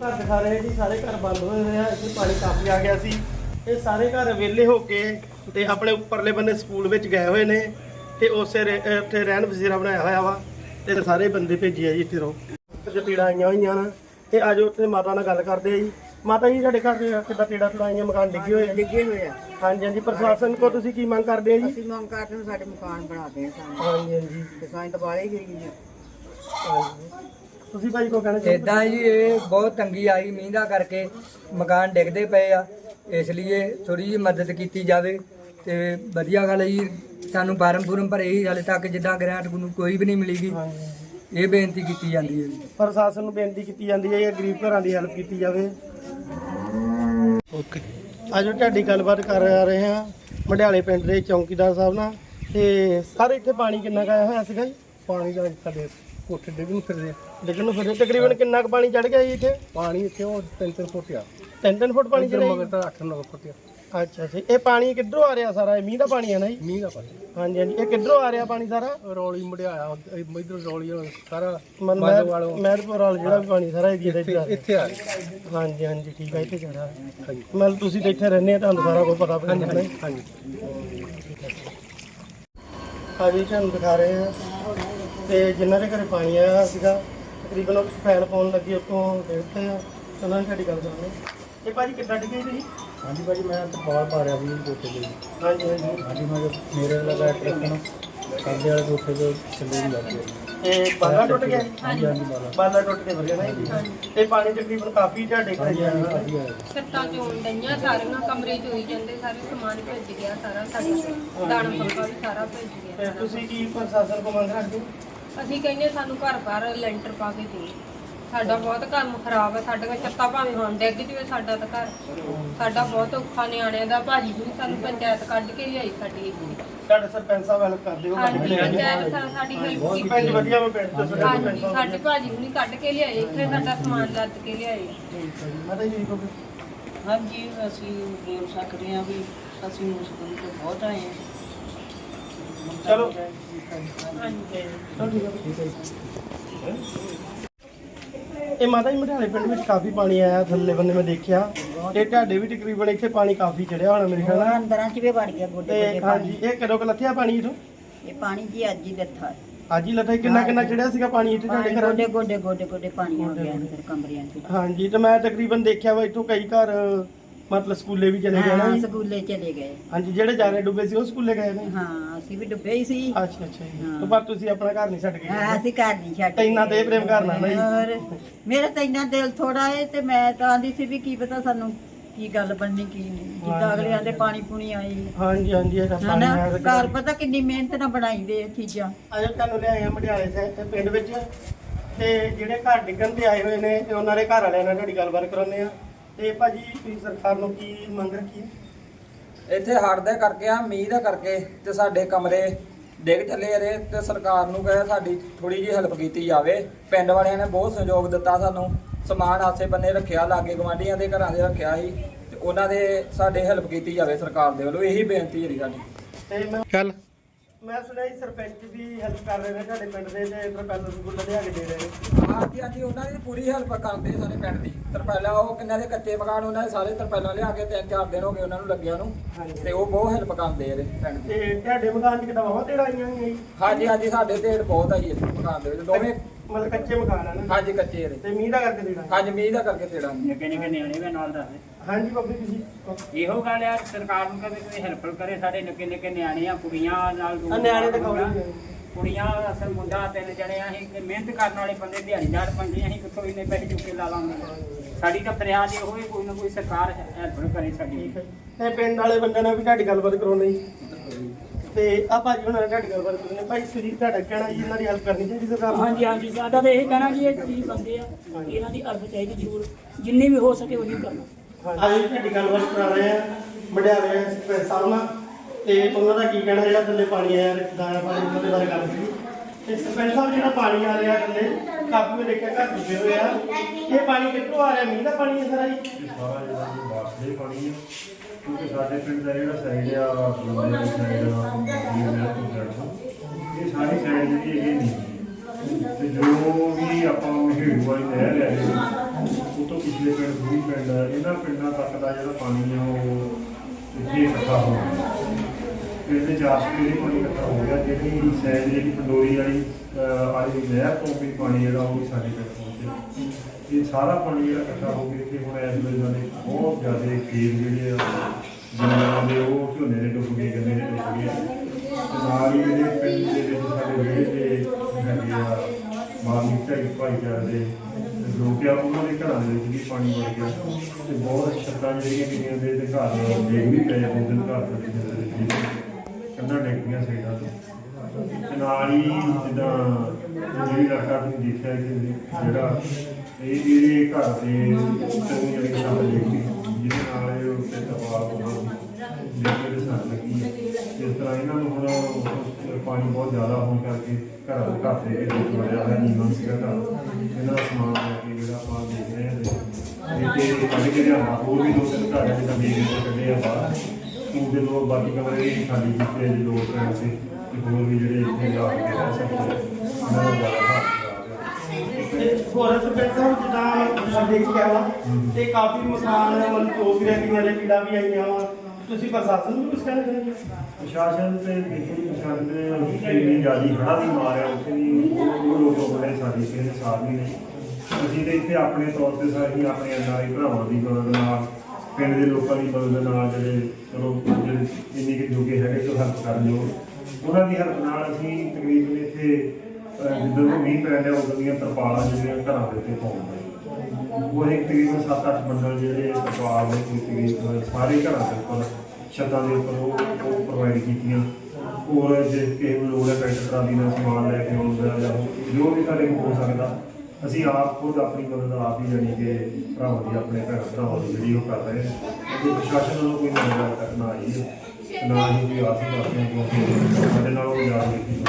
ਦਿਖਾ ਰਹੇ ਜੀ ਸਾਰੇ ਘਰ ਬੰਦ ਹੋਏ ਹੋਏ ਆ ਇੱਥੇ ਪਾਣੀ ਕਾਫੀ ਆ ਗਿਆ ਸੀ। ਇਹ ਸਾਰੇ ਘਰ ਵਿਹਲੇ ਹੋ ਕੇ ਤੇ ਆਪਣੇ ਉੱਪਰਲੇ ਬੰਨੇ ਸਕੂਲ ਵਿੱਚ ਗਏ ਹੋਏ ਨੇ ਤੇ ਉਸੇ ਉੱਥੇ ਰਹਿਣ ਵਜ਼ੀਰਾ ਬਣਾਇਆ ਹੋਇਆ ਵਾ ਤੇ ਸਾਰੇ ਬੰਦੇ ਭੇਜੇ ਆ ਜੀ ਇੱਥੇ ਰੋ ਪੀੜਾਂ ਆਈਆਂ ਹੋਈਆਂ ਨਾ। ਤੇ ਆਜੋ ਉੱਥੇ ਮਾਤਾ ਨਾਲ ਗੱਲ ਕਰਦੇ ਆ ਜੀ। ਮਾਤਾ ਜੀ ਸਾਡੇ ਘਰ ਦੇ ਕਿੱਦਾਂ ਪੀੜਾਂ ਤੜਾਈਆਂ ਮਕਾਨ ਡਿੱਗੇ ਹੋਏ ਆ? ਡਿੱਗੇ ਹੋਏ ਆ। ਹਾਂਜੀ ਹਾਂਜੀ। ਪ੍ਰਸ਼ਾਸਨ ਕੋ ਤੁਸੀਂ ਕੀ ਮੰਗ ਕਰਦੇ ਆ ਜੀ? ਅਸੀਂ ਮੰਗ ਕਰਦੇ ਹਾਂ ਸਾਡੇ ਮਕਾਨ ਬਣਾ ਦੇਣ ਸਾਨੂੰ। ਹਾਂਜੀ ਹਾਂਜੀ। ਤੇ ਸਾਈਂ ਤਾਂ ਬਾਲੇ ਗਈ ਜੀ ਹਾਂਜੀ। ਤੁਸੀਂ ਭਾਈ ਕੋ ਕਹਿਣਾ ਚਾਹੁੰਦੇ ਇਦਾਂ ਜੀ ਇਹ ਬਹੁਤ ਤੰਗੀ ਆਈ ਮੀਂਹ ਦਾ ਕਰਕੇ। ਮਕਾਨ ਡਿੱਗਦੇ ਪਏ ਆ। ਇਸ ਲਈ ਥੋੜੀ ਜਿਹੀ ਮਦਦ ਕੀਤੀ ਜਾਵੇ ਤੇ ਵਧੀਆ ਗੱਲ ਹੈ ਜੀ। ਸਾਨੂੰ ਫਾਰਮ ਫੁਰਮ ਭਰੇ ਹੀ ਹਾਲੇ ਤੱਕ ਜਿੱਦਾਂ ਗ੍ਰਾਂਟ ਨੂੰ ਕੋਈ ਵੀ ਨਹੀਂ ਮਿਲੀਗੀ ਇਹ ਬੇਨਤੀ ਕੀਤੀ ਜਾਂਦੀ ਹੈ ਜੀ। ਪ੍ਰਸ਼ਾਸਨ ਨੂੰ ਬੇਨਤੀ ਕੀਤੀ ਜਾਂਦੀ ਹੈ ਕਿ ਗਰੀਬ ਘਰਾਂ ਦੀ ਹੈਲਪ ਕੀਤੀ ਜਾਵੇ। ਓਕੇ। ਅੱਜ ਤੁਹਾਡੀ ਗੱਲਬਾਤ ਕਰ ਰਹੇ ਹਾਂ। ਮੰਡਿਆਲੇ ਪਿੰਡ ਦੇ ਚੌਂਕੀਦਾਰ ਸਾਹਿਬ ਨਾਲ। ਤੇ ਸਾਰੇ ਇੱਥੇ ਪਾਣੀ ਕਿੰਨਾ ਕੁ ਆਇਆ ਹੋਇਆ ਸੀਗਾ ਜੀ? ਪਾਣੀ ਦਾ ਸਾਡੇ ਕੋਠੇ ਨੂੰ ਫਿਰਦੇ ਆ। ਨੂੰ ਫਿਰ ਤਕਰੀਬਨ ਕਿੰਨਾ ਕੁ ਪਾਣੀ ਚੜ ਗਿਆ ਜੀ ਇੱਥੇ? ਪਾਣੀ ਇੱਥੇ ਉਹ ਤਿੰਨ ਤਿੰਨ ਫੁੱਟ ਆ। ਤਿੰਨ ਤਿੰਨ ਫੁੱਟ ਪਾਣੀ ਚੜਿਆ ਮਗਰ? ਤਾਂ 8-9 ਫੁੱਟ ਆ। ਅੱਛਾ ਅੱਛਾ। ਇਹ ਪਾਣੀ ਕਿੱਧਰੋਂ ਆ ਰਿਹਾ ਸਾਰਾ? ਇਹ ਮੀਂਹ ਦਾ ਪਾਣੀ ਹੈ ਨਾ ਜੀ? ਮੀਂਹ ਦਾ ਪਾਣੀ। ਹਾਂਜੀ ਹਾਂਜੀ। ਇਹ ਕਿੱਧਰੋਂ ਆ ਰਿਹਾ ਪਾਣੀ ਸਾਰਾ? ਰੌਲੀ ਮੜਿਆਇਆ ਇਧਰ ਰੌਲੀ ਸਾਰਾ ਮਨ ਵਾਲੋ। ਮਹਿਰਪੁਰ ਵਾਲ ਜਿਹੜਾ ਵੀ ਪਾਣੀ ਸਾਰਾ ਇਹ ਜਿਹਦੇ ਚ ਇੱਥੇ ਆ ਹਾਂਜੀ ਹਾਂਜੀ। ਠੀਕ ਹੈ ਇੱਥੇ ਚੜਾ ਹਾਂਜੀ। ਮਤਲਬ ਤੁਸੀਂ ਤਾਂ ਇੱਥੇ ਰਹਿੰਦੇ ਆ ਤੁਹਾਨੂੰ ਸਾਰਾ ਕੁਝ ਪਤਾ ਪਤਾ ਹੈ ਹਾਂਜੀ। ਹਾਂਜੀ ਤੁਹਾਨੂੰ ਦਿਖਾ ਰਹੇ ਆ ਤੇ ਜਿਨ੍ਹਾਂ ਦੇ ਘਰੇ ਪਾਣੀ ਆਇਆ ਸੀਗਾ ਤਕਰੀਬਨ ਉਹ ਫੈਲ ਪਾਉਣ ਲੱਗੀ ਉੱਤੋਂ ਦੇਖਦੇ ਆ। ਤੇ ਉਹਨਾਂ ਨੇ ਸਾਡੀ ਗੱਲ ਕਰਨੀ ਇਹ ਭਾਜੀ ਕਿੱਦਾਂ ਡਿੱਗੇ ਤੁਸੀਂ ਹਾਂਜੀ ਭਾਜੀ ਮੈਂ ਤਾਂ ਬਾਹਰ ਪਾ ਰਿਹਾ ਵੀ ਕੋਠੇ ਦੇ ਹਾਂਜੀ ਹਾਂਜੀ। ਹਾਂਜੀ ਮੈਂ ਮੇਰੇ ਲਗਾ ਟਰੱਕ ਨੂੰ ਸਾਡੇ ਵਾਲੇ ਕੋਠੇ ਦੇ ਥੱਲੇ ਵੀ ਲੱਗ ਗਿਆ ਤੇ ਬਾਲਾ ਟੁੱਟ ਗਿਆ ਹਾਂਜੀ ਹਾਂਜੀ ਬਾਲਾ। ਬਾਲਾ ਟੁੱਟ ਕੇ ਵਰਿਆ ਨਾ ਜੀ? ਤੇ ਪਾਣੀ ਤਕਰੀਬਨ ਕਾਫੀ ਝਾੜੇ ਕਰ ਗਿਆ ਵਧੀਆ ਹੈ ਛੱਤਾਂ ਚੋਂ ਡਈਆਂ ਸਾਰੀਆਂ ਕਮਰੇ ਚ ਹੋਈ ਜਾਂਦੇ ਸਾਰੇ ਸਮਾਨ ਭੇਜ ਗਿਆ ਸਾਰਾ ਸਾਡਾ ਦਾਣਾ ਪੱਕਾ ਵੀ ਸਾਰਾ ਭੇਜ ਤੇ ਗਿਆ ਤੁਸੀਂ ਕੀ ਪ੍ਰਸ਼ਾਸਨ ਕੋ ਮੰਗ ਰੱਖਦੇ ਹੋ? ਅਸੀਂ ਕਹਿੰਦੇ ਸਾਨੂੰ ਘਰ ਬਾਹਰ ਲੈਂਟਰ ਪਾ ਕੇ ਦੇ। ਸਾਡਾ ਬਹੁਤ ਕੰਮ ਖਰਾਬ ਹੈ ਸਾਡੀਆਂ ਛੱਤਾਂ ਭਾਵੇਂ ਹੁਣ ਡਿੱਗ ਜਵੇ ਸਾਡਾ ਤਾਂ ਘਰ। ਸਾਡਾ ਬਹੁਤ ਔਖਾ ਨਿਆਣਿਆਂ ਦਾ ਭਾਜੀ ਵੀ ਸਾਨੂੰ ਪੰਚਾਇਤ ਕੱਢ ਕੇ ਲਿਆਈ ਸਾਡੀ ਤੁਹਾਡੇ ਸਰਪੰਚ ਸਾਹਿਬ ਹੈਲਪ ਕਰਦੇ ਹੋ ਹਾਂਜੀ ਪੰਚਾਇਤ ਸਾ- ਸਾਡੀ ਹੈਲਪ ਕੀਤੀ। ਵਧੀਆ ਮੈਂ ਪਿੰਡ ਤੋਂ ਤੁਹਾਡੇ ਹਾਂਜੀ ਸਰਪੰਚ ਸਾਹਿਬ ਸਾਡੇ ਭਾਜੀ ਵੀ ਕੱਢ ਕੇ ਲਿਆਏ ਇੱਥੇ ਸਾਡਾ ਸਮਾਨ ਲੱਦ ਕੇ ਲਿਆਏ। ਮਾਤਾ ਜੀ ਕੋ ਹਾਂਜੀ ਅਸੀਂ ਬੋਲ ਸਕਦੇ ਹਾਂ ਵੀ ਅਸੀਂ ਮੁਸ਼ਕਲ ਤੋਂ ਬਹੁਤ ਆਏ ਹਾਂ। ਚਲੋ। ਇਹ ਮਾਤਾ ਜੀ ਮਢਿਆਲੇ ਪਿੰਡ ਵਿੱਚ ਕਾਫੀ ਪਾਣੀ ਆਇਆ ਥੱਲੇ ਬੰਨੇ ਮੈਂ ਦੇਖਿਆ। ਤੇ ਤੁਹਾਡੇ ਵੀ ਤਕਰੀਬਨ ਇੱਥੇ ਪਾਣੀ ਕਾਫੀ ਚੜਿਆ ਹੋਣਾ ਮੇਰੇ ਖਿਆਲ ਨਾਲ। ਅੰਦਰਾਂ ਚ ਵੀ ਵੜ ਗਿਆ ਗੋਡੇ ਤੇ ਗੋਡੇ ਹਾਂਜੀ ਪਾਣੀ ਇਹ ਕਦੋਂ ਕ ਲੱਥਿਆ ਪਾਣੀ ਇਥੋਂ? ਇਹ ਪਾਣੀ ਜੀ ਅੱਜ ਹੀ ਲੱਥਾ ਅੱਜ ਹੀ ਲੱਥਾ। ਕਿੰਨਾ ਕਿੰਨਾ ਚੜਿਆ ਸੀਗਾ ਪਾਣੀ ਇੱਥੇ ਤੁਹਾਡੇ ਪਾਣੀ ਘਰਾਂ ਗੋਡੇ 'ਚ? ਗੋਡੇ ਗੋਡੇ ਗੋਡੇ ਪਾਣੀ ਹੋ ਗਿਆ ਅੰਦਰ ਕਮਰਿਆਂ ਚ। ਹਾਂਜੀ ਤੇ ਮੈਂ ਤਕਰੀਬਨ ਦੇਖਿਆ ਵਾ ਇੱਥੋਂ ਕਈ ਘਰ ਮਤਲਬ ਸਕੂਲੇ ਵੀ ਚਲੇ ਗਏ ਨਾ ਹਾਂ ਜੀ। ਸਕੂਲੇ ਚਲੇ ਗਏ। ਹਾਂਜੀ ਜਿਹੜੇ ਜਾਰੇ ਡੁੱਬੇ ਸੀ ਉਹ ਸਕੂਲੇ ਗਏ ਨੇ? ਹਾਂ ਅਸੀਂ ਵੀ ਡੁੱਬੇ ਹੀ ਸੀ। ਅੱਛਾ ਅੱਛਾ ਜੀ। ਹਾਂ। ਪਰ ਤੁਸੀਂ ਆਪਣਾ ਘਰ ਨਹੀਂ ਛੱਡ ਕੇ ਹਾਂ ਗਏ ਅਸੀਂ ਘਰ ਨਹੀਂ ਛੱਡ ਤੇ ਇੰਨਾ ਤੇ ਪ੍ਰੇਮ ਕਰਨਾ ਨਾ ਜੀ। ਹੋਰ ਮੇਰਾ ਤਾਂ ਇੰਨਾ ਦਿਲ ਥੋੜਾ ਏ ਤੇ ਮੈਂ ਤਾਂ ਆਂਦੀ ਸੀ ਵੀ ਕੀ ਪਤਾ ਸਾਨੂੰ ਕੀ ਗੱਲ ਬਣਨੀ ਕੀ ਨਹੀਂ। ਜਿੱਦਾਂ ਅਗਲਿਆਂ ਦੇ ਪਾਣੀ ਪੂਣੀ ਆਈ। ਹਾਂਜੀ ਹਾਂਜੀ ਇਹ ਤਾਂ ਪਾਣੀ ਹਨਾ ਆਇਆ ਤੇ ਘਰ ਪਤਾ ਕਿੰਨੀ ਮਿਹਨਤ ਨਾਲ ਬਣਾਈਦੇ ਇਹ ਚੀਜ਼ਾਂ। ਅੱਜ ਤੁਹਾਨੂੰ ਲਿਆਏ ਆ ਮਢਿਆਲੇ ਸਾਹਿਬ ਤੇ ਪਿੰਡ ਵਿੱਚ। ਤੇ ਜਿਹੜੇ ਘਰ ਡਿੱਗਣ ਤੇ ਆਏ ਹੋਏ ਨੇ ਤੇ ਉਹਨਾਂ ਦੇ ਘਰ ਵਾਲਿਆਂ ਨਾਲ ਤੁਹਾਡੀ ਗੱਲਬਾਤ ਕਰਾਉਂਦੇ ਆ। ਤੇ ਭਾਜੀ ਤੁਸੀਂ ਸਰਕਾਰ ਨੂੰ ਕੀ ਮੰਗ ਰੱਖੀ ਹੈ? ਇੱਥੇ ਹੜ੍ਹ ਦੇ ਕਰਕੇ ਆ ਮੀਂਹ ਦਾ ਕਰਕੇ ਤੇ ਸਾਡੇ ਕਮਰੇ ਡਿੱਗ ਚੱਲੇ ਰਹੇ ਤੇ ਸਰਕਾਰ ਨੂੰ ਕਹੇ ਸਾਡੀ ਥੋੜੀ ਜਿਹੀ ਹੈਲਪ ਕੀਤੀ ਜਾਵੇ। ਪਿੰਡ ਵਾਲਿਆਂ ਨੇ ਬਹੁਤ ਸਹਿਯੋਗ ਦਿੱਤਾ ਸਾਨੂੰ। ਸਮਾਨ ਆਸੇ ਬੰਨੇ ਰੱਖਿਆ ਲਾਗੇ ਗਵਾਂਢੀਆਂ ਦੇ ਘਰਾਂ ਦੇ ਰੱਖਿਆ ਸੀ ਤੇ ਉਹਨਾਂ ਦੇ ਸਾਡੇ ਹੈਲਪ ਕੀਤੀ ਜਾਵੇ ਸਰਕਾਰ ਦੇ ਵੱਲੋਂ। ਇਹੀ ਬੇਨਤੀ ਹੈ ਸਾਡੀ। ਤੇ ਮੈਂ ਚੱਲ। ਮੈਂ ਸੁਣਿਆ ਜੀ ਸਰਪੰਚ ਵੀ ਹੈਲਪ ਕਰ ਰਹੇ ਨੇ ਤੁਹਾਡੇ ਪਿੰਡ ਦੇ ਤੇ ਪ੍ਰੋਫੈਸਰ ਸਕੂਲ ਲਿਆ ਕੇ ਦੇ ਰਹੇ ਨੇ। ਹਾਂਜੀ ਹਾਂਜੀ ਉਹਨਾਂ ਦੀ ਪੂਰੀ ਹੈਲਪ ਕਰਦੇ ਸਾਰੇ ਪਿੰਡ ਦੀ। ਤਰਪਾਲਾ ਉਹ ਕਿੰਨਾਂ ਦੇ ਕੱਚੇ ਮਕਾਨ ਉਹਨਾਂ ਦੇ ਸਾਰੇ ਤਰਪਾਲਾਂ ਲਿਆ ਕੇ ਤਿੰਨ ਚਾਰ ਦਿਨ ਹੋ ਗਏ ਉਹਨਾਂ ਨੂੰ ਲੱਗਿਆ ਨੂੰ। ਹਾਂਜੀ। ਤੇ ਉਹ ਬਹੁਤ ਹੈਲਪ ਕਰਦੇ ਆ ਇਹਦੇ ਪਿੰਡ ਦੀ। ਤੇ ਤੁਹਾਡੇ ਮਕਾਨ 'ਚ ਕਿਦਾਂ ਬਹੁਤ ਤੇੜਾ ਆਈਆਂ ਹੋਈਆਂ ਜੀ? ਹਾਂਜੀ ਹਾਂਜੀ ਸਾਡੇ ਢੇੜ ਬਹੁਤ ਆ ਜੀ ਇਸ ਮਕਾਨ ਦੇ ਵਿੱਚ। ਦੋਵੇਂ ਮਤਲਬ ਕੱਚੇ ਮਕਾਨ ਆ ਨਾ। ਹਾਂਜੀ ਕੱਚੇ ਇਹਦੇ। ਤੇ ਮੀਂਹ ਦਾ ਕਰਕੇ ਦੇਣਾ ਹਾਂਜੀ ਮੀਂਹ ਦਾ ਕਰਕੇ ਤੇੜਾ ਨਿੱਕੇ ਨਿੱਕੇ ਨਿਆਣੇ ਵੀ ਨਾਲ ਦੱਸਦੇ ਹਾਂਜੀ ਬੱਬੀ ਤੁਸੀਂ ਇਹੋ ਗੱਲ ਆ ਸਰਕਾਰ ਨੂੰ ਕਦੇ ਕੋਈ ਹੈਲਪ ਕਰੇ ਸਾਡੇ ਨਿੱਕੇ ਨਿੱਕੇ ਨਿਆਣੇ ਆ ਕੁੜੀਆਂ ਨਾਲ ਆ ਨਿਆਣੇ ਤਾਂ ਮੁੰਡਾ। ਕੌਣ ਕੁੜੀਆਂ ਅਸਲ ਮੁੰਡਾ ਤਿੰਨ ਜਣੇ ਅਸੀਂ ਕਿ ਮਿਹਨਤ ਕਰਨ ਵਾਲੇ ਬੰਦੇ ਦਿਹਾੜੀਦਾਰ ਬੰਦੇ ਅਸੀਂ ਕਿੱਥੋਂ ਇੰਨੇ ਪੈਸੇ ਚੁੱਕ ਲਾ ਲਾਂਗੇ? ਸਾਡੀ ਤਾਂ ਫਰਿਆਦ ਇਹੋ ਹੀ ਕੋਈ ਨਾ ਕੋਈ ਸਰਕਾਰ ਹੈਲਪ ਕਰੇ ਸਾਡੀ। ਤੇ ਪਿੰਡ ਵਾਲੇ ਬੰਦਿਆਂ ਨਾਲ ਵੀ ਤੁਹਾਡੀ ਗੱਲਬਾਤ ਕਰਾਉਣੀ ਤੇ ਆ ਭਾਜੀ ਉਹਨਾਂ ਨਾਲ ਤੁਹਾਡੀ ਗੱਲਬਾਤ ਕਰਨੀ ਭਾਈ ਸੁਰੀਰ ਤੁਹਾਡਾ ਕਹਿਣਾ ਜੀ ਇਹਨਾਂ ਦੀ ਹੈਲਪ ਕਰਨੀ ਚਾਹੀਦੀ ਸਰਕਾਰ ਨੂੰ? ਹਾਂਜੀ ਹਾਂਜੀ। ਸਾਡਾ ਤਾਂ ਇਹ ਕਹਿਣਾ ਜੀ ਇਹ ਬੰਦੇ ਆ ਇਹਨਾਂ ਦੀ ਅਰਥ ਚਾਹੀਦੀ ਜ਼ਰੂਰ। ਜਿੰਨੀ ਵੀ ਹੋ ਸਕੇ ਉਨੀ ਕਰਨਾ। ਹਾਂਜੀ ਤੁਹਾਡੀ ਗੱਲਬਾਤ ਕਰਾ ਰਹੇ ਆ ਮੜਿਆਲੇ ਸਰਪੰਚ ਸਾਹਿਬ ਨਾਲ ਤੇ ਉਹਨਾਂ ਦਾ ਕੀ ਕਹਿਣਾ ਜਿਹੜਾ ਥੱਲੇ ਪਾਣੀ ਆਇਆ ਦਾਣਾ ਪਾਣੀ ਉਹਨਾਂ ਦੇ ਬਾਰੇ ਗੱਲ ਕੀਤੀ ਤੇ ਸਰਪੰਚ ਸਾਹਿਬ ਜਿਹੜਾ ਪਾਣੀ ਆ ਰਿਹਾ ਥੱਲੇ ਕਾਫੀ ਮੈਂ ਦੇਖਿਆ ਘਰ ਡੁੱਬੇ ਹੋਏ ਆ। ਇਹ ਪਾਣੀ ਕਿੱਥੋਂ ਆ ਰਿਹਾ? ਮੀਂਹ ਦਾ ਪਾਣੀ ਹੈ ਸਾਰਾ ਜੀ? ਸਾਰਾ ਜਿਹੜਾ ਜੀ ਵਾਸਤੇ ਪਾਣੀ ਹੈ ਕਿਉਂਕਿ ਸਾਡੇ ਪਿੰਡ ਦਾ ਜਿਹੜਾ ਸਾਈਡ ਆ ਬੰਦੇ ਦੀ ਸਾਈਡ ਆ ਮੇਰਾ ਤੋਂ। ਇਹ ਸਾਰੀ ਸਾਈਡ ਜਿਹੜੀ ਇਹ ਨਹੀਂ ਤੇ ਜੋ ਵੀ ਆਪਾਂ ਹੇੜੂ ਵਾਲੀ ਨਹਿਰ ਹੈ ਇਹ, ਤੋਂ ਪਿਛਲੇ ਪਿੰਡ ਦੂਰੀ ਪਿੰਡ ਇਹਨਾਂ ਪਿੰਡਾਂ ਤੱਕ ਦਾ ਜਿਹੜਾ ਪਾਣੀ ਆ ਉਹ ਇੱਥੇ ਇਕੱਠਾ ਹੋ ਗਿਆ। ਪਿੰਡ ਚਾਰ ਸੌ ਪਾਣੀ ਇਕੱਠਾ ਹੋ ਗਿਆ ਜਿਹੜੀ ਸੈਲ ਜਿਹੜੀ ਪੰਡੋਰੀ ਵਾਲੀ ਅਹ, ਵਾਲੀ ਨਹਿਰ ਤੋਂ ਵੀ ਪਾਣੀ ਜਿਹੜਾ ਉਹ ਵੀ ਸਾਡੇ ਪਿੰਡ ਪਹੁੰਚਿਆ। ਇਹ ਸਾਰਾ ਪਾਣੀ ਜਿਹੜਾ ਇਕੱਠਾ ਹੋ ਕੇ ਇੱਥੇ ਹੁਣ ਇਸ ਵੇਲੇ ਸਾਡੇ ਬਹੁਤ ਜ਼ਿਆਦਾ ਖੇਤ ਜਿਹੜੇ ਆ ਜ਼ਮੀਨਾਂ ਦੇ ਉਹ ਝੋਨੇ ਦੇ ਡੁੱਬ ਗਏ ਗੰਨੇ ਦੇ ਡੁੱਬ ਗਏ। ਨਾਲ ਹੀ ਜਿਹੜੇ ਪਿੰਡ ਦੇ ਵਿੱਚ ਸਾਡੇ ਵਿਹੜੇ ਦੇ ਹੈਗੇ ਆ ਮਾਰਮੀ ਭਾਈਚਾਰੇ ਦੇ ਲੋਕ ਆ ਉਹਨਾਂ ਦੇ ਘਰਾਂ ਦੇ ਵਿੱਚ ਵੀ ਪਾਣੀ ਵੜ ਗਿਆ। ਤੇ ਬਹੁਤ ਛੱਤਾਂ ਜਿਹੜੀਆਂ ਕਿੰਨੀਆਂ ਦੇ ਦੇ ਘਰ ਡਿੱਗ ਵੀ ਪਏ ਦੋ ਦਿਨ ਘਰ ਦੇ ਵਿੱਚ ਕੰਨਾਂ ਡਿੱਗ ਸਾਈਡਾਂ ਤੋਂ। ਤੇ ਨਾਲ ਹੀ ਜਿੱਦਾਂ ਜਿਹੜੀ ਇਲਾਕਾ ਤੁਸੀਂ ਦੇਖਿਆ ਕਿ ਜਿਹੜਾ ਇਹ ਇਹਦੇ ਘਰ ਦੇ ਉੱਤੇ ਵੀ ਜਿਹੜੀ ਛੱਤ ਜਿਹਦੇ ਨਾਲ ਇਹ ਉੱਤੇ ਦਬਾਅ ਹੋਣਾ ਜਿਹੜੇ ਦੇ ਲੱਗੀ ਹੈ। ਇਸ ਤਰ੍ਹਾਂ ਇਹਨਾਂ ਨੂੰ ਹੁਣ ਪਾਣੀ ਬਹੁਤ ਜ਼ਿਆਦਾ ਹੋਣ ਕਰਕੇ ਘਰਾਂ ਦੇ ਘਰ ਦੇ ਵਿੱਚ ਵੜਿਆ ਹੋਇਆ ਨੀਵਾਂ ਸੀਗਾ ਘਰ। ਇਹਨਾਂ ਦਾ ਸਮਾਨ ਲੈ ਕੇ ਜਿਹੜਾ ਆਪਾਂ ਦੇਖ ਰਹੇ ਹਾਂ ਤੇ ਇਹ ਕੱਢ ਕੇ ਹੋਰ ਵੀ ਦੋ ਤਿੰਨ ਘਰ ਜਿਹੜੇ ਦੇਖ ਕੇ ਕੱਢੇ ਆ ਬਾਹਰ ਸਕੂਲ ਦੇ ਲੋਕ ਬਾਕੀ ਕਮਰੇ ਖਾਲੀ ਕੀਤੇ ਲੋਕ ਪੈਣ ਸੀ ਹੋਰ ਵੀ ਜਿਹੜੇ ਇੱਥੇ ਜਾ ਕੇ ਰਹਿ ਸਕਦੇ ਆ। ਹੋਰ ਸਰਪੰਚ ਸਾਹਿਬ ਜਿੱਦਾਂ ਦੇਖਿਆ ਵਾ ਤੇ ਕਾਫੀ ਮਕਾਨ ਮਨ ਤੋਂ ਵੀ ਰਹਿ ਗਈਆਂ ਨੇ ਪੀੜਾ ਵੀ ਆਈਆਂ ਵਾ। ਤੁਸੀਂ ਪ੍ਰਸ਼ਾਸਨ ਨੂੰ ਕੁਝ ਕਹਿਣਾ ਚਾਹੁੰਦੇ ਹੋ? ਪ੍ਰਸ਼ਾਸਨ ਤੇ ਦੇਖੀ ਪ੍ਰਸ਼ਾਸਨ ਤੇ ਇੰਨੀ ਜ਼ਿਆਦੀ ਹੜਾ ਦੀ ਮਾਰ ਹੈ ਉੱਥੇ ਵੀ ਉਹ ਲੋਕ ਬੜੇ ਸਾਡੀ ਕਿਸੇ ਸਾਥ ਨਹੀਂ ਨਹੀਂ ਅਸੀਂ ਤੇ ਇੱਥੇ ਆਪਣੇ ਤੌਰ ਤੇ ਸਾਡੀ ਆਪਣੇ ਐਨਆਰਆਈ ਭਰਾਵਾਂ ਦੀ ਮਦਦ ਨਾਲ ਪਿੰਡ ਦੇ ਲੋਕਾਂ ਦੀ ਮਦਦ ਨਾਲ ਜਿਹੜੇ ਚਲੋ ਜਿਹੜੇ ਇੰਨੀ ਕਿ ਜੋਗੇ ਹੈਗੇ ਜੋ ਹੈਲਪ ਕਰਨ ਜੋ ਉਹਨਾਂ ਦੀ ਹੈਲਪ ਨਾਲ ਅਸੀਂ ਤਕਰੀਬਨ ਇੱਥੇ ਜਿੱਦਾਂ ਵੀ ਮੀਂਹ ਪੈ ਰਿਹਾ ਉਦੋਂ ਦੀਆਂ ਤਰਪਾਲਾਂ ਜਿਹੜੀਆਂ ਘਰਾਂ ਦੇ ਉੱਤੇ ਪਾਉਂਦੇ ਉਹ ਇੱਕ ਤਕਰੀਬਨ 7-8 ਬੰਡਲ ਜਿਹੜੇ ਤਰਪਾਲ ਦੇ ਤਕਰੀਬਨ ਸਾਰੇ ਘਰਾਂ ਦੇ ਉੱਪਰ, ਛੱਤਾਂ ਦੇ ਉੱਪਰ ਉਹ ਪ੍ਰੋਵਾਈਡ ਕੀਤੀਆਂ। ਔਰ ਜੇ ਕਿਸੇ ਨੂੰ ਲੋੜ ਹੈ ਟਰੈਕਟਰ ਟਰਾਲੀ ਨਾਲ ਸਮਾਨ ਲੈ ਕੇ ਆਉਂਦਾ ਜਾਂ ਜੋ ਵੀ ਸਾਡੇ ਕੋਲ ਹੋ ਸਕਦਾ, ਅਸੀਂ ਆਪ ਖੁਦ ਆਪਣੀ ਮਦਦ ਆਪ ਹੀ ਜਾਣੀ ਕਿ ਭਰਾਵਾਂ ਦੀ, ਆਪਣੇ ਭੈਣ ਭਰਾਵਾਂ ਦੀ ਜਿਹੜੀ ਉਹ ਕਰ ਰਹੇ ਹਾਂ ਕਿਉਂਕਿ ਪ੍ਰਸ਼ਾਸਨ ਵੱਲੋਂ ਕੋਈ ਮਦਦ ਕਰਨਾ ਆਈ ਨਾ ਹੀ ਕੋਈ ਆਸ ਕਰਦੇ ਹਾਂ ਕਿਉਂਕਿ ਸਾਡੇ ਨਾਲ ਉਹ ਜਾ ਰਹੀ